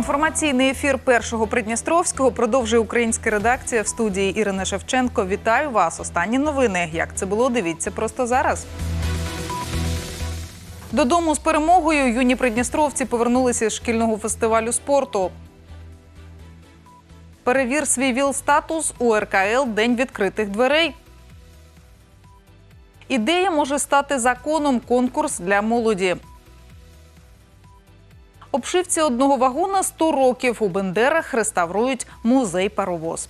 Інформаційний ефір першого Придністровського продовжує українська редакція в студії Ірина Шевченко. Вітаю вас. Останні новини. Як це було? Дивіться просто зараз. Додому з перемогою юні придністровці повернулися з шкільного фестивалю спорту. Перевір свій ВІЛ-статус у РКЛ День відкритих дверей. Ідея може стати законом конкурс для молоді. Обшивці одного вагона 100 років у Бендерах реставрують музей паровоз.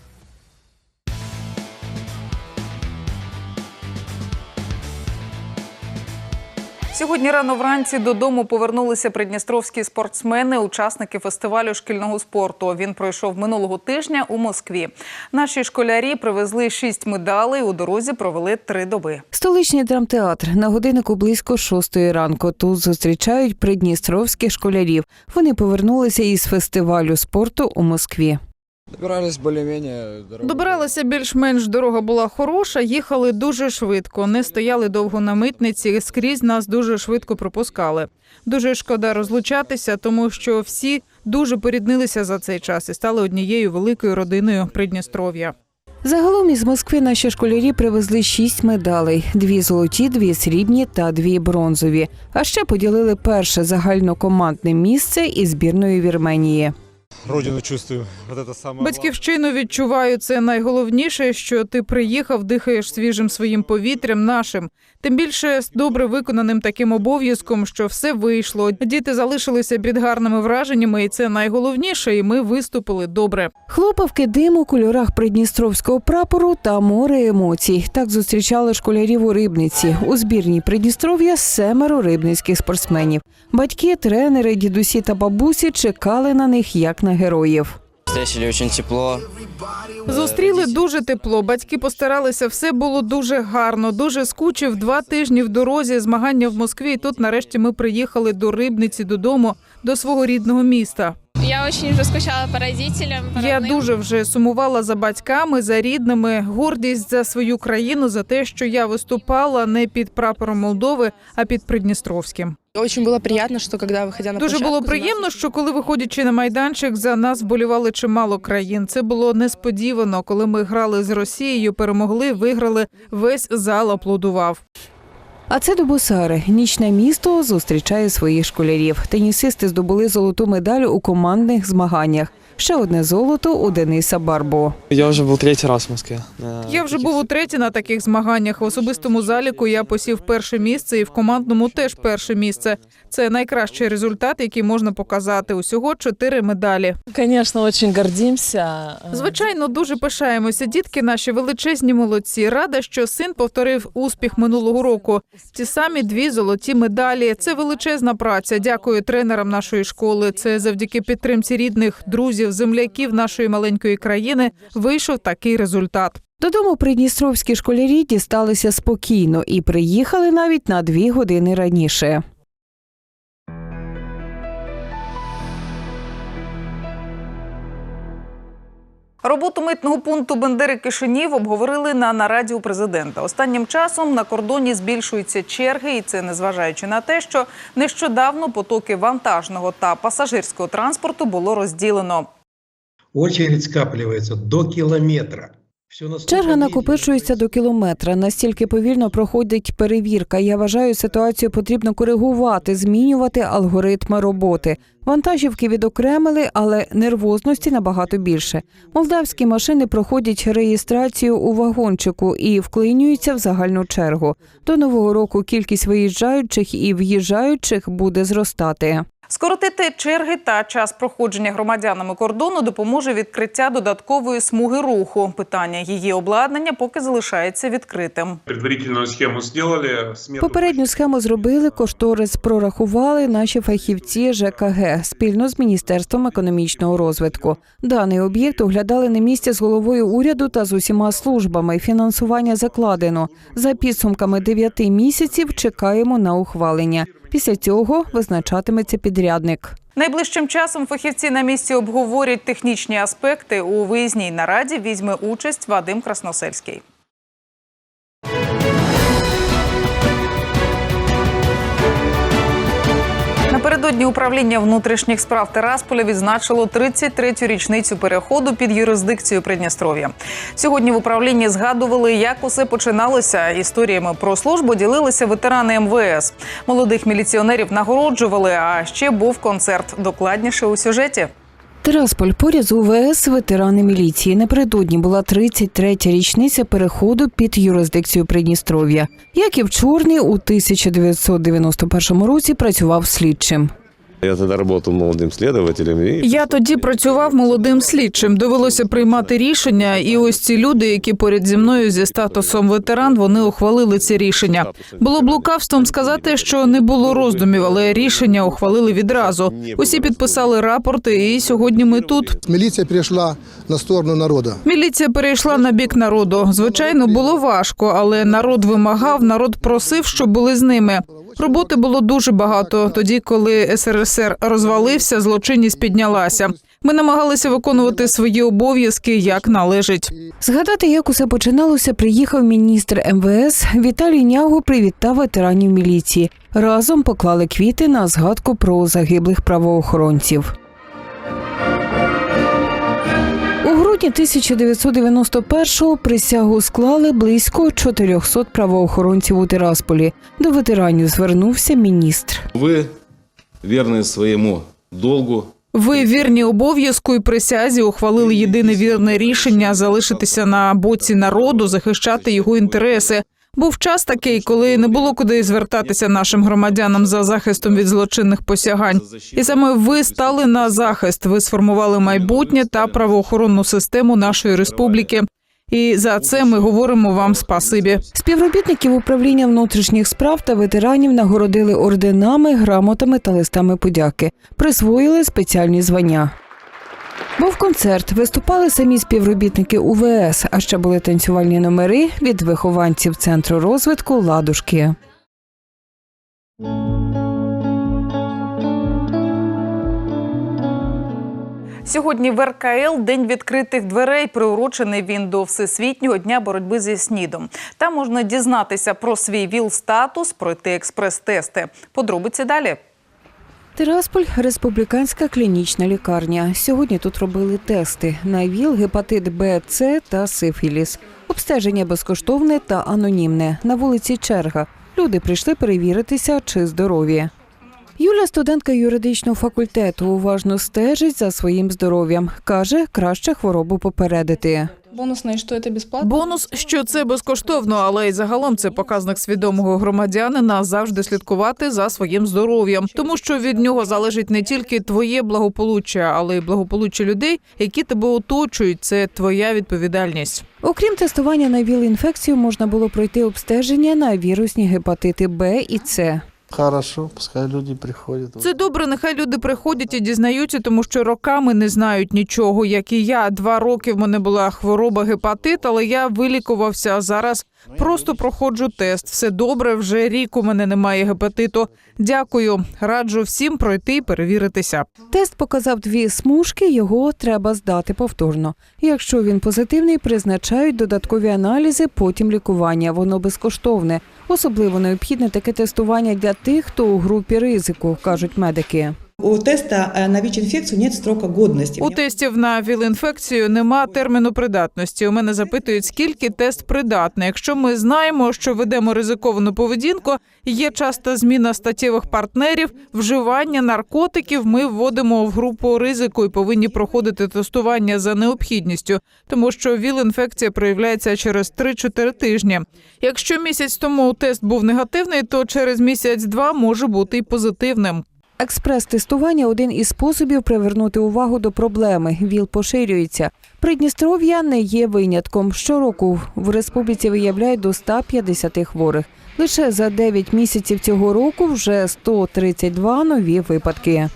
Сьогодні рано вранці додому повернулися придністровські спортсмени, учасники фестивалю шкільного спорту. Він пройшов минулого тижня у Москві. Наші школярі привезли шість медалей. У дорозі провели три доби. Столичний драмтеатр на годиннику близько шостої ранку. Тут зустрічають придністровських школярів. Вони повернулися із фестивалю спорту у Москві. Добирались более-менее. дорога Добиралися більш-менш дорога була хороша, їхали дуже швидко, не стояли довго на митниці, скрізь нас дуже швидко пропускали. Дуже шкода розлучатися, тому що всі дуже поріднилися за цей час і стали однією великою родиною Придністров'я. Загалом із Москви наші школярі привезли шість медалей: дві золоті, дві срібні та дві бронзові. А ще поділили перше загальнокомандне місце із збірною Вірменії. Родину чувствую. Вот это самое Батьківщину відчуваю це найголовніше, що ти приїхав, дихаєш свіжим своїм повітрям нашим. Тим більше з добре виконаним таким обов'язком, що все вийшло. Діти залишилися під гарними враженнями, і це найголовніше. І ми виступили добре. Хлопавки дим у кольорах придністровського прапору та море емоцій. Так зустрічали школярів у рибниці. У збірній Придністров'я семеро рибницьких спортсменів. Батьки, тренери, дідусі та бабусі чекали на них як на героїв. Встретили очень тепло. Зустріли дуже тепло. Батьки постаралися, все було дуже гарно. Дуже скучив два тижні в дорозі. Змагання в Москві. І тут нарешті ми приїхали до рибниці додому, до свого рідного міста. Я очень уже скучала по родителям. По Я дуже вже сумувала за батьками, за рідними, гордість за свою країну, за те, що я виступала не під прапором Молдови, а під Придністровським. Очень було приємно, що коли виходя на Дуже площадку, було приємно, що коли виходячи на майданчик, за нас болівали чимало країн. Це було несподівано, коли ми грали з Росією, перемогли, виграли. Весь зал аплодував. А це до бусари: Нічне місто зустрічає своїх школярів. Тенісисти здобули золоту медаль у командних змаганнях. Ще одне золото у Дениса Барбо. Я уже был третий раз в Москве. на Я вже був утретє на таких змаганнях. В особистому заліку я посів перше місце, і в командному теж перше місце. Це найкращий результат, який можна показати. Усього чотири медалі. Конечно, очень гордимся. Звичайно, дуже пишаємося. Дітки наші величезні молодці. Рада, що син повторив успіх минулого року. Ті самі дві золоті медалі. Це величезна праця. Дякую тренерам нашої школи. Це завдяки підтримці рідних, друзів, земляків нашої маленької країни вийшов такий результат. Додому придністровські школярі дісталися спокійно і приїхали навіть на дві години раніше. Роботу митного пункту Бендери Кишинів обговорили на нараді у президента. Останнім часом на кордоні збільшуються черги, і це незважаючи на те, що нещодавно потоки вантажного та пасажирського транспорту було розділено. Очередь скапливается до километра. Черга накопичується до кілометра. Настільки повільно проходить перевірка. Я вважаю, ситуацію потрібно коригувати, змінювати алгоритми роботи. Вантажівки відокремили, але нервозності набагато більше. Молдавські машини проходять реєстрацію у вагончику і вклинюються в загальну чергу. До нового року кількість виїжджаючих і в'їжджаючих буде зростати. Скоротити черги та час проходження громадянами кордону допоможе відкриття додаткової смуги руху. Питання її обладнання поки залишається відкритим. Предварительную схему сделали. смету Попередню схему зробили, кошторис прорахували наші фахівці ЖКГ спільно з Міністерством економічного розвитку. Даний об'єкт оглядали на місці з головою уряду та з усіма службами. Фінансування закладено. За підсумками дев'яти місяців чекаємо на ухвалення. Після цього визначатиметься підрядник. Найближчим часом фахівці на місці обговорять технічні аспекти. У виїзній нараді візьме участь Вадим Красносельський. Напередодні управління внутрішніх справ Терасполя відзначило 33-ю річницю переходу під юрисдикцію Придністров'я. Сьогодні в управлінні згадували, як усе починалося. Історіями про службу ділилися ветерани МВС. Молодих міліціонерів нагороджували. А ще був концерт. Докладніше у сюжеті. Тирасполь поряд з УВС ветерани міліції. Напередодні була 33-я річниця переходу під юрисдикцію Придністров'я. Яків Чорний у 1991 році працював слідчим. Я тогда работал молодым следователем. И Я тоді працював молодим слідчим. Довелося приймати рішення, і ось ці люди, які поряд зі мною зі статусом ветеран, вони ухвалили ці рішення. Було б лукавством сказати, що не було роздумів, але рішення ухвалили відразу. Усі підписали рапорти, і сьогодні ми тут. Міліція перейшла на сторону народу. Міліція перейшла на бік народу. Звичайно, було важко, але народ вимагав, народ просив, щоб були з ними. Роботи було дуже багато. Тоді, коли СРСР розвалився, злочинність піднялася. Ми намагалися виконувати свої обов'язки як належить. Згадати, як усе починалося, приїхав міністр МВС Віталій Няго привітав ветеранів міліції. Разом поклали квіти на згадку про загиблих правоохоронців. Грудні 1991-го присягу склали близько 400 правоохоронців у Тирасполі. До ветеранів звернувся міністр. Ви верны своєму долгу, Ви вірні обов'язку і присязі ухвалили єдине вірне рішення залишитися на боці народу, захищати його інтереси. Був час такий, коли не було куди звертатися нашим громадянам за захистом від злочинних посягань. І саме ви стали на захист. Ви сформували майбутнє та правоохоронну систему нашої республіки. І за це ми говоримо вам спасибі. Співробітників управління внутрішніх справ та ветеранів нагородили орденами, грамотами та листами подяки. Присвоїли спеціальні звання. Був концерт, виступали самі співробітники УВС, а ще були танцювальні номери від вихованців центру розвитку Ладушки. Сьогодні в РКЛ день відкритих дверей. Приурочений він до всесвітнього дня боротьби зі снідом. Там можна дізнатися про свій ВІЛ-статус, пройти експрес-тести. Подробиці далі. Тирасполь республіканська клінічна лікарня. Сьогодні тут робили тести на ВІЛ, гепатит Б, С та сифіліс. Обстеження безкоштовне та анонімне. На вулиці черга. Люди прийшли перевіритися, чи здорові. Юля, студентка юридичного факультету, уважно стежить за своїм здоров'ям. Каже, краще хворобу попередити. Бонусное, что это бесплатно? Бонус, що це безкоштовно, але й загалом це показник свідомого громадянина завжди слідкувати за своїм здоров'ям, тому що від нього залежить не тільки твоє благополуччя, але й благополуччя людей, які тебе оточують. Це твоя відповідальність. Окрім тестування на ВІЛ-інфекцію, можна було пройти обстеження на вірусні гепатити Б і С. Хорошо, пускай люди приходять. Це добре. Нехай люди приходять і дізнаються, тому що роками не знають нічого. Як і я, два роки в мене була хвороба гепатит, але я вилікувався. Зараз просто проходжу тест. Все добре. Вже рік у мене немає гепатиту. Дякую. Раджу всім пройти і перевіритися. Тест показав дві смужки, його треба здати повторно. Якщо він позитивний, призначають додаткові аналізи, потім лікування. Воно безкоштовне. Особливо необхідне таке тестування для тих, хто у групі ризику, кажуть медики. У теста э, на ВИЧ-инфекцию нет срока годности. У тестів на ВІЛ-інфекцію нема терміну придатності. У мене запитують, скільки тест придатний. Якщо ми знаємо, що ведемо ризиковану поведінку, є часта зміна статтєвих партнерів, вживання наркотиків. Ми вводимо в групу ризику і повинні проходити тестування за необхідністю, тому що ВІЛ-інфекція проявляється через 3-4 тижні. Якщо місяць тому тест був негативний, то через місяць-два може бути і позитивним. Експрес-тестування один із способів привернути увагу до проблеми. ВІЛ поширюється. Придністров'я не є винятком. Щороку в республіці виявляють до 150 хворих. Лише за 9 місяців цього року вже 132 нові випадки.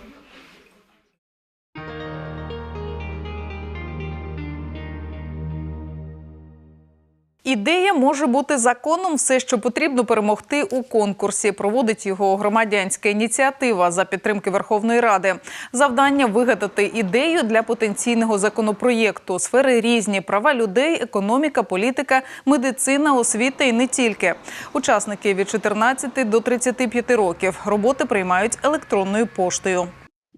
Ідея може бути законом. Все, що потрібно перемогти у конкурсі. Проводить його громадянська ініціатива за підтримки Верховної Ради. Завдання вигадати ідею для потенційного законопроєкту. Сфери різні: права людей, економіка, політика, медицина, освіта і не тільки. Учасники від 14 до 35 років роботи приймають електронною поштою.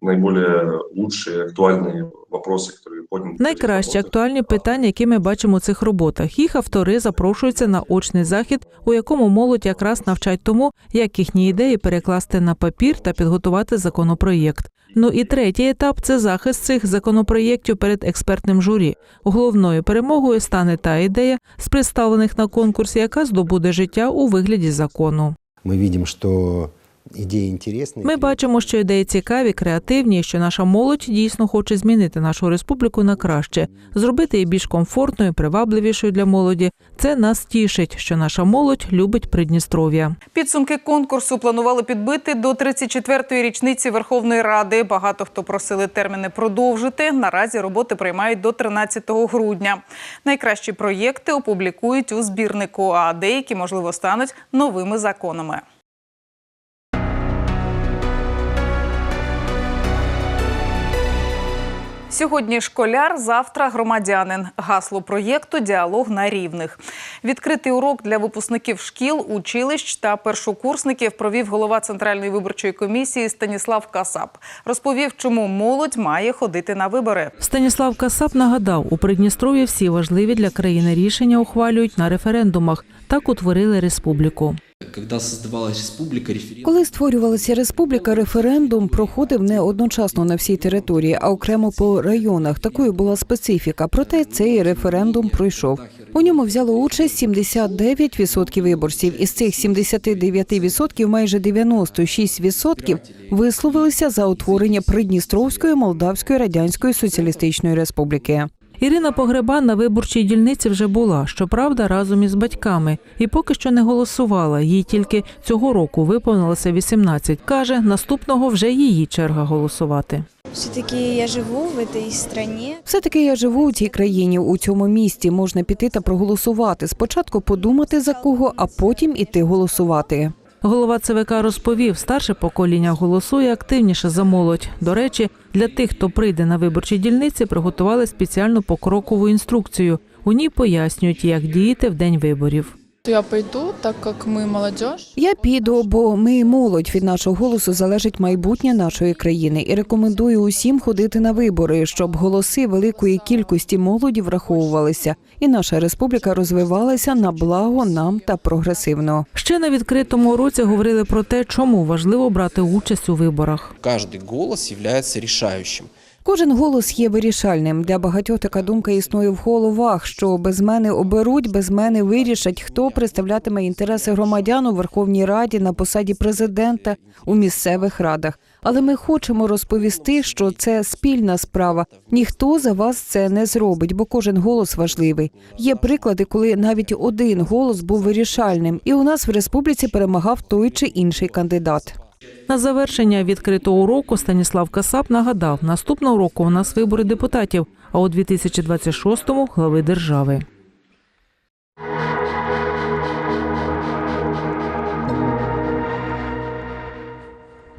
Наиболее лучшие, актуальные вопросы, которые подняты. Найкращі актуальні питання, які ми бачимо у цих роботах. Їх автори запрошуються на очний захід, у якому молодь якраз навчать тому, як їхні ідеї перекласти на папір та підготувати законопроєкт. Ну і третій етап це захист цих законопроєктів перед експертним журі. Головною перемогою стане та ідея з представлених на конкурсі, яка здобуде життя у вигляді закону. Мы видим, что идеи интересные. Ми бачимо, що ідеї цікаві, креативні, що наша молодь дійсно хоче змінити нашу республіку на краще, зробити її більш комфортною, привабливішою для молоді. Це нас тішить, що наша молодь любить Придністров'я. Підсумки конкурсу планували підбити до 34-ї річниці Верховної Ради. Багато хто просили терміни продовжити. Наразі роботи приймають до 13 грудня. Найкращі проєкти опублікують у збірнику, а деякі, можливо, стануть новими законами. Сьогодні школяр, завтра громадянин. Гасло проєкту Діалог на рівних. Відкритий урок для випускників шкіл, училищ та першокурсників провів голова Центральної виборчої комісії Станіслав Касап. Розповів, чому молодь має ходити на вибори. Станіслав Касап нагадав, у Придністров'ї всі важливі для країни рішення ухвалюють на референдумах. Так утворили республіку. Коли створювалася республіка, референдум проходив не одночасно на всій території, а окремо по районах. Такою була специфіка. Проте цей референдум пройшов. У ньому взяло участь 79% виборців. Із цих 79% майже 96% висловилися за утворення Придністровської Молдавської Радянської Соціалістичної Республіки. Ірина Погребан на виборчій дільниці вже була, щоправда, разом із батьками, і поки що не голосувала. Їй тільки цього року виповнилося 18. Каже, наступного вже її черга голосувати. Все-таки я живу в этой стране. Все таки я живу у цій країні, у цьому місті. Можна піти та проголосувати. Спочатку подумати за кого, а потім іти голосувати. Голова ЦВК розповів, старше покоління голосує активніше за молодь. До речі, для тих, хто прийде на виборчі дільниці, приготували спеціальну покрокову інструкцію. У ній пояснюють, як діяти в день виборів. Я пойду, так как мы молодежь. Я піду, бо ми молодь від нашого голосу залежить майбутнє нашої країни, і рекомендую усім ходити на вибори, щоб голоси великої кількості молоді враховувалися, і наша республіка розвивалася на благо нам та прогресивно. Ще на відкритому уроці говорили про те, чому важливо брати участь у виборах. каждый голос является решающим. Кожен голос є вирішальним. Для багатьох така думка існує в головах, що без мене оберуть, без мене вирішать, хто представлятиме інтереси громадян у Верховній Раді на посаді президента у місцевих радах. Але ми хочемо розповісти, що це спільна справа. Ніхто за вас це не зробить, бо кожен голос важливий. Є приклади, коли навіть один голос був вирішальним, і у нас в республіці перемагав той чи інший кандидат. На завершення відкритого уроку Станіслав Касап нагадав, наступного року у нас вибори депутатів, а у 2026-му – глави держави.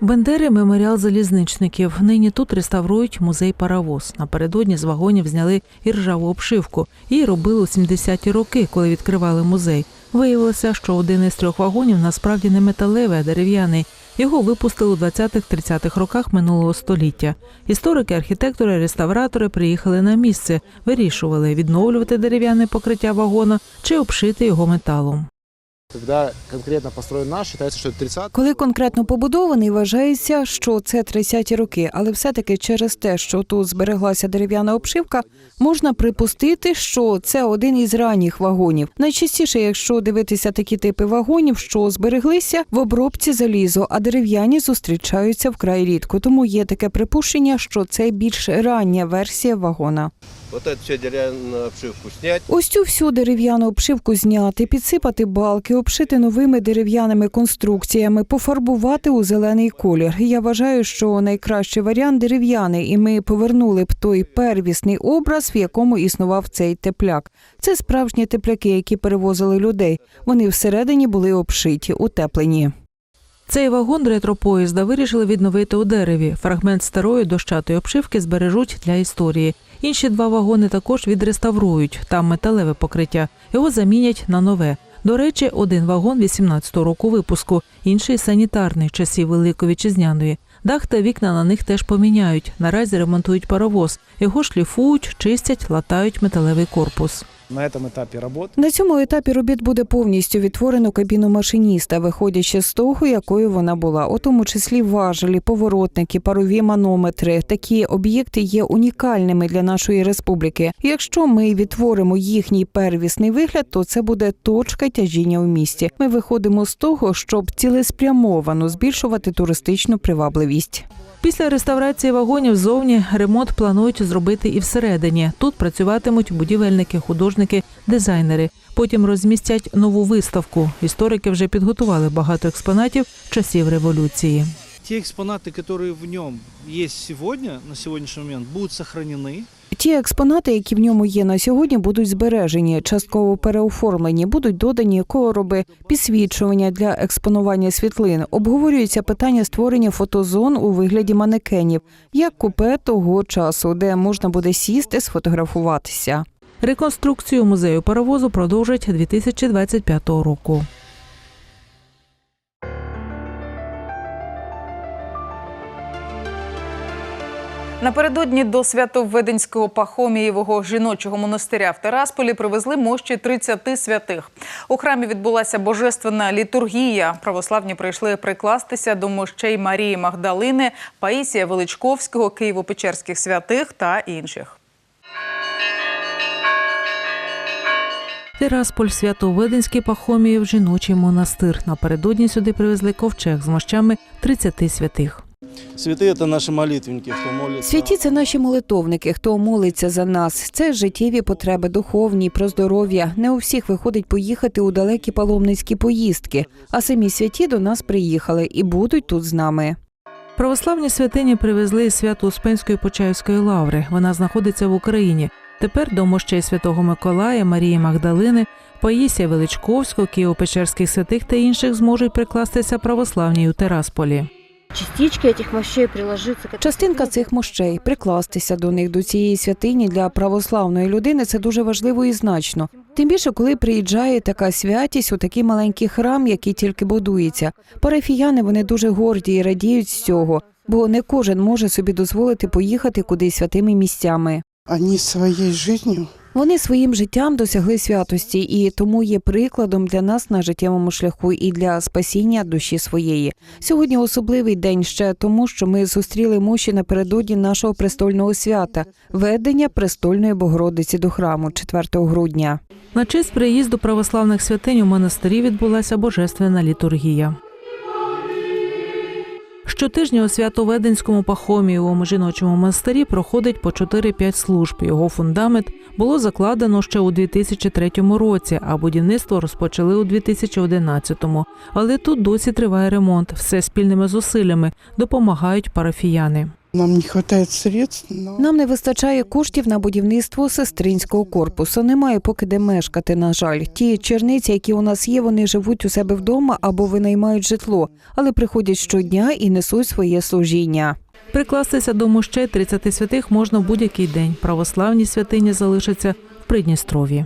Бендери меморіал залізничників. Нині тут реставрують музей паровоз. Напередодні з вагонів зняли іржаву обшивку. Її робили у 70-ті роки, коли відкривали музей. Виявилося, що один із трьох вагонів насправді не металевий, а дерев'яний. Його випустили у 20-30-х роках минулого століття. Історики, архітектори, реставратори приїхали на місце, вирішували відновлювати дерев'яне покриття вагона чи обшити його металом. Когда конкретно построен наш, что это 30 Коли конкретно побудований, вважається, що це 30-ті роки, але все-таки через те, що тут збереглася дерев'яна обшивка, можна припустити, що це один із ранніх вагонів. Найчастіше, якщо дивитися такі типи вагонів, що збереглися в обробці залізо, а дерев'яні зустрічаються вкрай рідко. Тому є таке припущення, що це більш рання версія вагона. Эту всю обшивку снять. Ось цю всю дерев'яну обшивку зняти, підсипати балки, обшити новими дерев'яними конструкціями, пофарбувати у зелений колір. Я вважаю, що найкращий варіант дерев'яний, і ми повернули б той первісний образ, в якому існував цей тепляк. Це справжні тепляки, які перевозили людей. Вони всередині були обшиті, утеплені. Цей вагон ретропоїзда вирішили відновити у дереві. Фрагмент старої дощатої обшивки збережуть для історії. Інші два вагони також відреставрують. Там металеве покриття. Його замінять на нове. До речі, один вагон 18-го року випуску, інший санітарний часів Великої Вітчизняної. Дах та вікна на них теж поміняють. Наразі ремонтують паровоз. Його шліфують, чистять, латають металевий корпус На этом этапе работы На цьому етапі робіт буде повністю відтворено кабіну машиніста, виходячи з того, якою вона була, у тому числі важелі, поворотники, парові манометри. Такі об'єкти є унікальними для нашої республіки. Якщо ми відтворимо їхній первісний вигляд, то це буде точка тяжіння у місті. Ми виходимо з того, щоб цілеспрямовано збільшувати туристичну привабливість. Після реставрації вагонів зовні ремонт планують зробити і всередині. Тут працюватимуть будівельники, художники, дизайнери. Потім розмістять нову виставку. Історики вже підготували багато експонатів часів революції. те экспонаты, которые в нем есть сегодня, на сегодняшний момент, будут сохранены. Ті експонати, які в ньому є на сьогодні, будуть збережені, частково переоформлені, будуть додані короби, підсвічування для експонування світлин. Обговорюється питання створення фотозон у вигляді манекенів, як купе того часу, де можна буде сісти, сфотографуватися. Реконструкцію музею паровозу продовжать 2025 року. Напередодні до Свято-Веденського Пахомієвого жіночого монастиря в Терасполі привезли мощі 30 святих. У храмі відбулася божественна літургія. Православні прийшли прикластися до мощей Марії Магдалини, Паїсія Величковського, Києво-Печерських святих та інших. Тирасполь Свято-Веденський Пахоміїв жіночий монастир. Напередодні сюди привезли ковчег з мощами 30 святих. Святые это наши молитвенники, кто молится. Святі це наші молитовники, хто молиться за нас. Це життєві потреби, духовні, про здоров'я. Не у всіх виходить поїхати у далекі паломницькі поїздки, а самі святі до нас приїхали і будуть тут з нами. Православні святині привезли із Свято-Успенської Почаївської лаври. Вона знаходиться в Україні. Тепер до мощей Святого Миколая, Марії Магдалини, Паїсія Величковського, Києво-Печерських святих та інших зможуть прикластися православні у Терасполі. Частички этих мощей приложиться Частинка цих мощей прикластися до них до цієї святині для православної людини це дуже важливо і значно. Тим більше, коли приїжджає така святість у такий маленький храм, який тільки будується. Парафіяни вони дуже горді і радіють з цього, бо не кожен може собі дозволити поїхати кудись святими місцями. Они своей жизнью Вони своїм життям досягли святості і тому є прикладом для нас на життєвому шляху і для спасіння душі своєї. Сьогодні особливий день ще тому, що ми зустріли мощі напередодні нашого престольного свята ведення престольної Богородиці до храму 4 грудня. На честь приїзду православних святинь у монастирі відбулася божественна літургія. Щотижня у Свято-Веденському Пахомієвому жіночому монастирі проходить по 4-5 служб. Його фундамент було закладено ще у 2003 році, а будівництво розпочали у 2011-му. Але тут досі триває ремонт. Все спільними зусиллями допомагають парафіяни. Нам не хватает средств, но Нам не вистачає коштів на будівництво сестринського корпусу. Немає поки де мешкати. На жаль, ті черниці, які у нас є, вони живуть у себе вдома або винаймають житло, але приходять щодня і несуть своє служіння. Прикластися до мощей 30 святих можна в будь-який день. Православні святині залишаться в Придністров'ї.